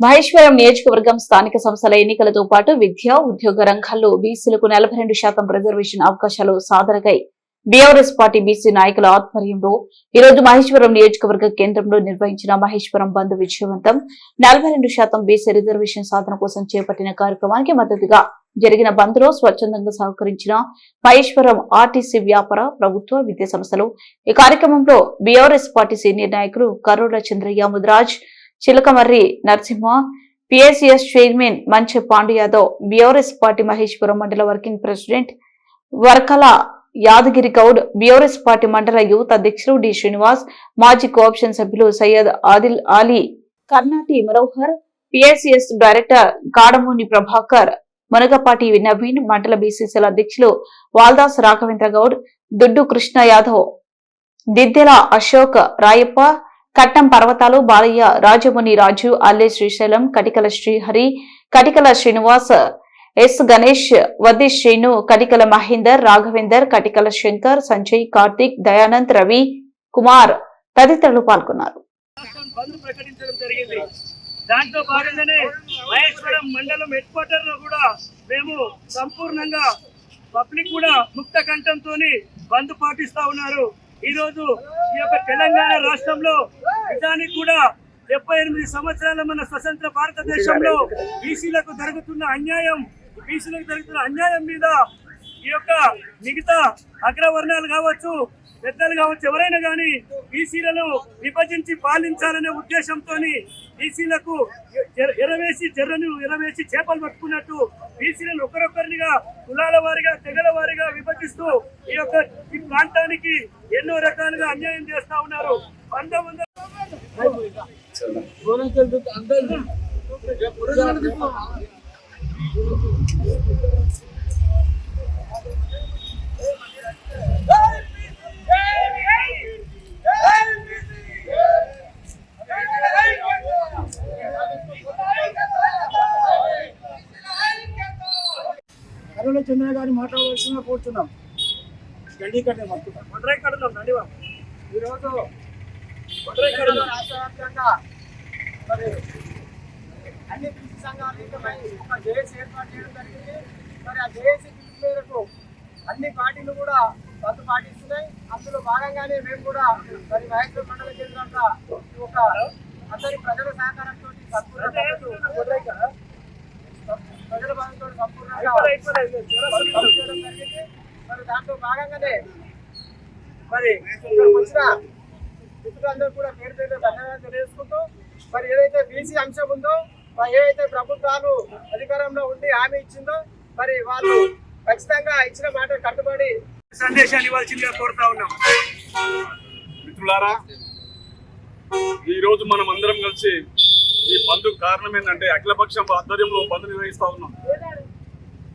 మహేశ్వరం నియోజకవర్గం స్థానిక సంస్థల ఎన్నికలతో పాటు విద్య ఉద్యోగ రంగాల్లో బీసీలకు నలభై రెండు శాతం రిజర్వేషన్ అవకాశాలు సాధనకై బీఆర్ఎస్ పార్టీ బీసీ నాయకుల ఆధ్వర్యంలో ఈ రోజు మహేశ్వరం నియోజకవర్గ కేంద్రంలో నిర్వహించిన మహేశ్వరం బంద్ విజయవంతం. నలభై రెండు శాతం బీసీ రిజర్వేషన్ సాధన కోసం చేపట్టిన కార్యక్రమానికి మద్దతుగా జరిగిన బంద్లో స్వచ్ఛందంగా సహకరించిన మహేశ్వరం ఆర్టీసీ వ్యాపార ప్రభుత్వ విద్యా సంస్థలు ఈ కార్యక్రమంలో బీఆర్ఎస్ పార్టీ సీనియర్ నాయకులు Karoda Chandraiah Mudiraj Chilakamarri Narasimha PSCS chairman Manchu Pandu Yadav BRS party Maheshwaram మండల working president Varkala Yadagiri Goud BRS party మండల యూత్ అధ్యక్షులు డి శ్రీనివాస్ మాజీ కోఆప్షన్ సభ్యులు సయ్యద్ ఆదిల్ అలీ కర్ణాటి మనోహర్ పిఎస్సిఎస్ డైరెక్టర్ కాడమూని ప్రభాకర్ మునగపాటి నవీన్ మండల బీసీసీల అధ్యక్షులు వాల్దాస్ రాఘవేంద్ర గౌడ్ దుడ్డు కృష్ణ యాదవ్ దిద్దెల అశోక్ రాయప్ప కట్టం పర్వతాలు బాలయ్య రాజముని రాజు అల్లె శ్రీశైలం కటికల శ్రీహరి కటికల శ్రీనివాస్ ఎస్ గణేష్ వద్ది శ్రీను కటికల మహేందర్ రాఘవేందర్ కటికల శంకర్ సంజయ్ కార్తిక్ దయానంద్ రవి కుమార్ తదితరులు పాల్గొన్నారు. రాష్ట్రం దాంట్లో భాగంగానే మహేశ్వరం మండలం హెడ్ క్వార్టర్లో కూడా మేము సంపూర్ణంగా పబ్లిక్ కూడా ముక్త కంఠంతో బంద్ పాటిస్తా ఉన్నారు. ఈ రోజు ఈ యొక్క తెలంగాణ రాష్ట్రంలో నిజానికి కూడా డెబ్బై ఎనిమిది సంవత్సరాల మన స్వతంత్ర భారతదేశంలో బీసీలకు జరుగుతున్న అన్యాయం బీసీలకు జరుగుతున్న అన్యాయం మీద ఈ యొక్క మిగతా అగ్రవర్ణాలు కావచ్చు పెద్దలు కావచ్చు ఎవరైనా కానీ బీసీలను విభజించి పాలించాలనే ఉద్దేశంతో బీసీలకు ఎరవేసి జర్రను ఎరవేసి చేపలు పట్టుకున్నట్టు బీసీలను ఒకరొకరినిగా కులాల వారిగా తెగల వారిగా విభజిస్తూ ఈ యొక్క ఈ ప్రాంతానికి ఎన్నో రకాలుగా అన్యాయం చేస్తా ఉన్నారు. పంతొమ్మిది వందల చంద్ర గారిని మాట్లాడవలసిన కోరుతున్నాం గండి కట్టే మొత్తం మదురై కడదాం నండివా ఈరోజు మదురై కడదాం రాష్ట్ర వ్యాప్తంగా మరి అన్ని కృషి సంఘాలు ఒక జేఏసీ ఏర్పాటు చేయడం జరిగింది. మరి ఆ జేఏసీ పిలుపు మేరకు అన్ని పార్టీలు కూడా బంద్ పాటిస్తున్నాయి. అందులో భాగంగానే మేము కూడా మరి మహేశ్వర మండల కేంద్రంగా ఒక అందరి ప్రజల సహకారంతో సంపూర్ణ ప్రజల బాధతో సంపూర్ణంగా మరి దాంట్లో భాగంగానే మరి ఇక్కడికి వచ్చిన మిత్రులందరూ కూడా పేరు పేరు ధన్యవాదాలు తెలియజేసుకుంటూ మరి ఏదైతే బీసీ అంశం ఉందో మరి ఏదైతే ప్రభుత్వాలు అధికారంలో ఉండి హామీ ఇచ్చిందో మరి వాళ్ళు ఖచ్చితంగా ఇచ్చిన మాట కట్టుబడి సందేశాన్ని ఇవ్వాల్సిందిగా కోరుతా ఉన్నాం. మిత్రులారా ఈ రోజు మనం అందరం కలిసి ఈ బంధు కారణం ఏంటంటే అఖిలపక్షం ఆధ్వర్యంలో బంధు నిర్వహిస్తా ఉన్నాం.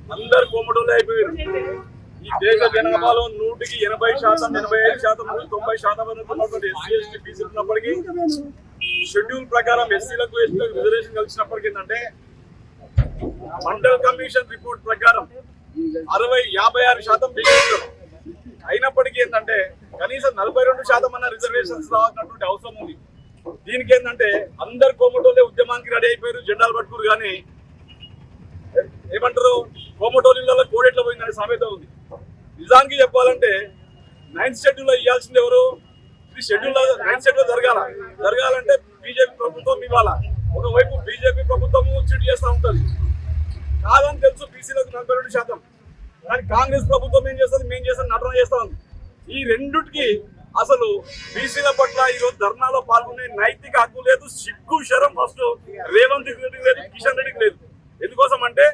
అందరు కోమటోళ్ళు అయిపోయారు. ఈ దేశ జనాభాలో నూటికి ఎనభై శాతం ఎనభై ఐదు శాతం నుంచి తొంభై శాతం వరకు ఉన్నటువంటి ఎస్సీ ఎస్టీ బీసీలు ఉన్నప్పటికీ షెడ్యూల్ ప్రకారం ఎస్సీలకు ఎస్టీలకు రిజర్వేషన్ కలిసినప్పటికీ ఏంటంటే మండల్ కమిషన్ రిపోర్ట్ ప్రకారం అరవై యాభై ఆరు శాతం బీసీలు అయినప్పటికీ ఏంటంటే కనీసం నలభై రెండు శాతం అన్న రిజర్వేషన్స్ రావాల్సినటువంటి అవసరం ఉంది. దీనికి ఏంటంటే అందరు కోమటోళ్ళే ఉద్యమానికి రెడీ అయిపోయారు జెండాలు పట్టుకురు కానీ ఏమంటారు? కోమటోళ్ళ కోడెట్ల పోయిందనే సామెత ఉంది. నిజానికి చెప్పాలంటే నైన్త్ షెడ్యూల్ ఇవ్వాల్సింది ఎవరు? ఇది షెడ్యూల్ నైన్త్ షెడ్యూల్ జరగాల. జరగాలంటే బీజేపీ ప్రభుత్వం ఇవ్వాల. ఒకవైపు బీజేపీ ప్రభుత్వము చిట్ చేస్తూ ఉంటుంది. కాదని తెలుసు బీసీలకు నలభై రెండు శాతం. కానీ కాంగ్రెస్ ప్రభుత్వం ఏం చేస్తుంది? మేము చేస్తాం నటన చేస్తా ఉంది. ఈ రెండుకి అసలు బీసీల పట్ల ఈ రోజు ధర్నాలో పాల్గొనే నైతిక హక్కు లేదు సిగ్గు శరం ఫస్ట్ రేవంత్ రెడ్డికి లేదు కిషన్ రెడ్డికి లేదు. ఎందుకోసం అంటే